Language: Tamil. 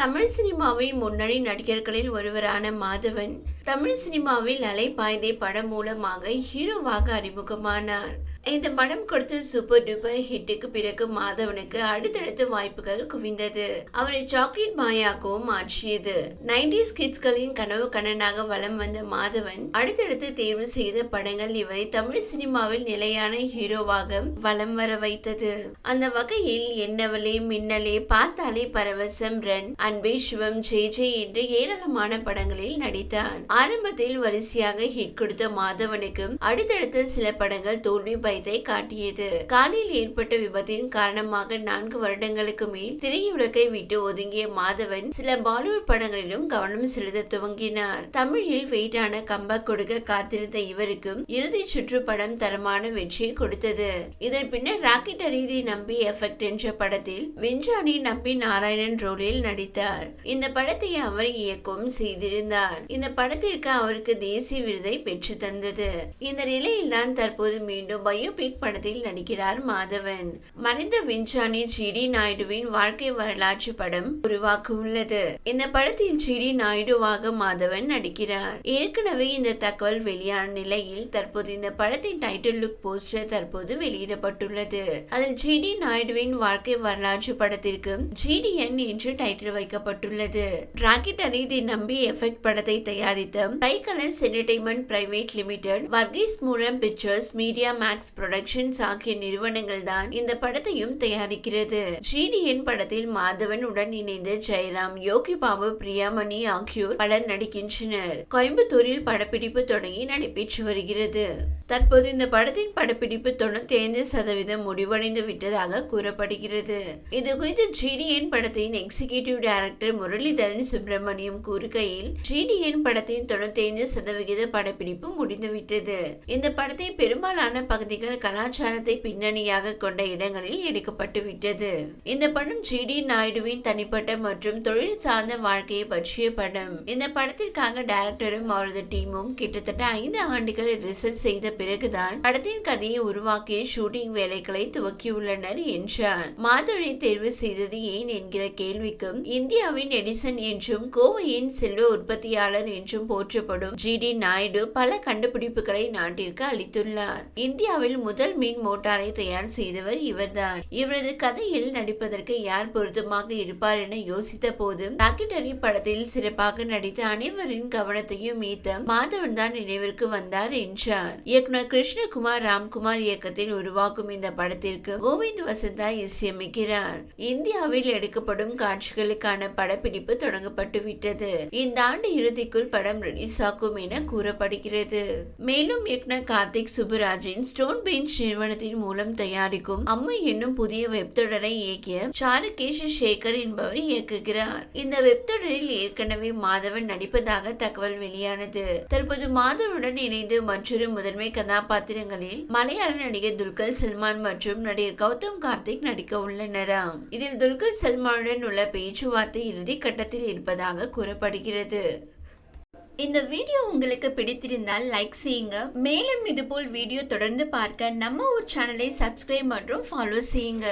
தமிழ் சினிமாவின் முன்னணி நடிகர்களில் ஒருவரான மாதவன் தமிழ் சினிமாவில் அலை பாய்ந்தே படம் மூலமாக ஹீரோவாக அறிமுகமானார். இந்த படம் கொடுத்த சூப்பர் டூப்பர் ஹிட்டுக்கு பிறகு மாதவனுக்கு அடுத்தடுத்த வாய்ப்புகள் குவிந்தது. அவரை சாக்லேட் பாயாகவும் மாற்றியது. நைன்டிஸ் கிட்ஸ்களின் கனவு கண்ணனாக வலம் வந்த மாதவன் அடுத்தடுத்து தேர்வு செய்த படங்கள் இவரை தமிழ் சினிமாவில் நிலையான ஹீரோவாக வலம் வர வைத்தது. அந்த வகையில் என்னவளே மின்னலே பார்த்தாலே பரவசம் ரன் அன்பே சிவம் ஜெய் ஜெய் என்று ஏராளமான படங்களில் நடித்தார். ஆரம்பத்தில் வரிசையாக ஹிட் கொடுத்த மாதவனுக்கு அடுத்தடுத்து சில படங்கள் தோல்வி பயத்தை காட்டியது. காலில் ஏற்பட்ட விபத்தின் காரணமாக நான்கு வருடங்களுக்கு மேல் திரையுலகை விட்டு ஒதுங்கிய மாதவன் சில பாலிவுட் படங்களிலும் கவனம் செலுத்த துவங்கினார். தமிழில் வெயிட்டான கம்பக் கொடுக்க காத்திருந்த இவருக்கு இறுதி சுற்று படம் தரமான வெற்றியை கொடுத்தது. இதன் பின்னர் ராக்கெட் அரீதி நம்பி எஃபெக்ட் என்ற படத்தில் விஞ்ஞானி நம்பி நாராயணன் ரோலில் நடித்தார். இந்த படத்தை அவர் இயக்கம் செய்திருந்தார். இந்த படத்திற்கு அவருக்கு தேசிய விருதை பெற்று தந்தது. இந்த நிலையில்தான் தற்போது மீண்டும் பயோபிக் படத்தில் நடிக்கிறார் மாதவன். மறைந்த விஞ்ஞானி ஜிடி நாயுடுவின் வாழ்க்கை வரலாற்று படம் உருவாக்க உள்ளது இந்த படத்தில் ஜிடி நாயுடுவாக மாதவன் நடிக்கிறார். ஏற்கனவே இந்த தகவல் வெளியான நிலையில் தற்போது இந்த படத்தின் டைட்டில் லுக் போஸ்டர் தற்போது வெளியிடப்பட்டுள்ளது. அதில் ஜிடி நாயுடுவின் வாழ்க்கை வரலாற்று படத்திற்கு ஜிடிஎன் என்று டைட்டில் வைக்கப்பட்டுள்ளது. ராக்கெட் அரிதி நம்பி எஃபெக்ட் படத்தை தயாரித்து tri colours entertainment private limited Varghese மூலம் பிக்சர்ஸ் மீடியா மேக்ஸ் ப்ரொடக்ஷன்ஸ் ஆகிய நிறுவனங்கள் தான் இந்த படத்தையும் தயாரிக்கிறது. ஜிடிஎன் படத்தில் மாதவன் உடன் இணைந்து ஜெயராம் யோகி பாபு பிரியாமணி ஆகியோர் பலர் நடிக்கின்றனர். கோயம்புத்தூரில் படப்பிடிப்பு தொடங்கி நடைபெற்று வருகிறது. தற்போது இந்த படத்தின் படப்பிடிப்பு தொண்ணூத்தி ஐந்து சதவீதம் முடிவடைந்து விட்டதாக கூறப்படுகிறது. இது குறித்து ஜிடிஎன் படத்தின் எக்ஸிகியூட்டிவ் டைரக்டர் முரளிதரன் சுப்பிரமணியம் கூறுகையில் ஜிடிஎன் படத்தின் தொண்ணூத்தி ஐந்து சதவிகித படப்பிடிப்பு முடிந்துவிட்டது. இந்த படத்தின் பெரும்பாலான பகுதிகள் கலாச்சாரத்தை பின்னணியாக கொண்ட இடங்களில் எடுக்கப்பட்டு விட்டது. இந்த படம் ஜிடி நாயுடுவின் தனிப்பட்ட மற்றும் தொழில் சார்ந்த வாழ்க்கையை பற்றிய படம். இந்த படத்திற்காக டைரக்டரும் அவரது டீமும் கிட்டத்தட்ட ஐந்து ஆண்டுகள் ரிசர்ச் செய்த பிறகுதான் படத்தின் கதையை உருவாக்கி ஷூட்டிங் வேலைகளை துவக்கியுள்ளனர் என்றார். மாதவனை தேர்வு செய்தது ஏன் என்கிற கேள்விக்கும் இந்தியாவின் எடிசன் என்றும் கோவையின் செல்வ உற்பத்தியாளர் என்றும் போற்றப்படும் ஜி டி நாயுடு பல கண்டுபிடிப்புகளை நாட்டிற்கு அளித்துள்ளார். இந்தியாவில் முதல் மின் மோட்டாரை தயார் செய்தவர் இவர்தான். இவரது கதையில் நடிப்பதற்கு யார் பொருத்தமாக இருப்பார் என யோசித்த போது ராக்கெட்டரி படத்தில் சிறப்பாக நடித்த அனைவரின் கவனத்தையும் ஈர்த்த மாதவன் தான் நினைவிற்கு வந்தார் என்றார். இயக்குனர் கிருஷ்ணகுமார் ராம்குமார் இயக்கத்தில் உருவாக்கும் இந்த படத்திற்கு கோவிந்த் வசந்தா இசையமைக்கிறார். இந்தியாவில் எடுக்கப்படும் காட்சிகளுக்கான படப்பிடிப்பு தொடங்கப்பட்டு விட்டது இந்த ஆண்டு இறுதிக்குள் படம் ரிலீஸ் ஆகும் என கூறப்படுகிறது. மேலும் இயக்குனர் கார்த்திக் சுப்புராஜின் ஸ்டோன் பெஞ்ச் நிறுவனத்தின் மூலம் தயாரிக்கும் அம்மு என்னும் புதிய வெப்தொடரை இயக்கிய சாருகேஷ் சேகர் என்பவர் இயக்குகிறார். இந்த வெப்தொடரில் ஏற்கனவே மாதவன் நடிப்பதாக தகவல் வெளியானது. தற்போது மாதவனுடன் இணைந்து மற்றொரு முதன்மை கதாபாத்திரங்களில் மலையாள நடிகர் துல்கர் சல்மான் மற்றும் நடிகர் கௌதம் கார்த்திக் நடிக்க உள்ளனர். இதில் துல்கர் சல்மானுடன் உள்ள பேச்சுவார்த்தை இறுதி கட்டத்தில் இருப்பதாக கூறப்படுகிறது. இந்த வீடியோ உங்களுக்கு பிடித்திருந்தால் லைக் செய்யுங்க. மேலும் இதுபோல் வீடியோ தொடர்ந்து பார்க்க நம்ம ஒரு சேனலை சப்ஸ்கிரைப் மற்றும் ஃபாலோ செய்யுங்க.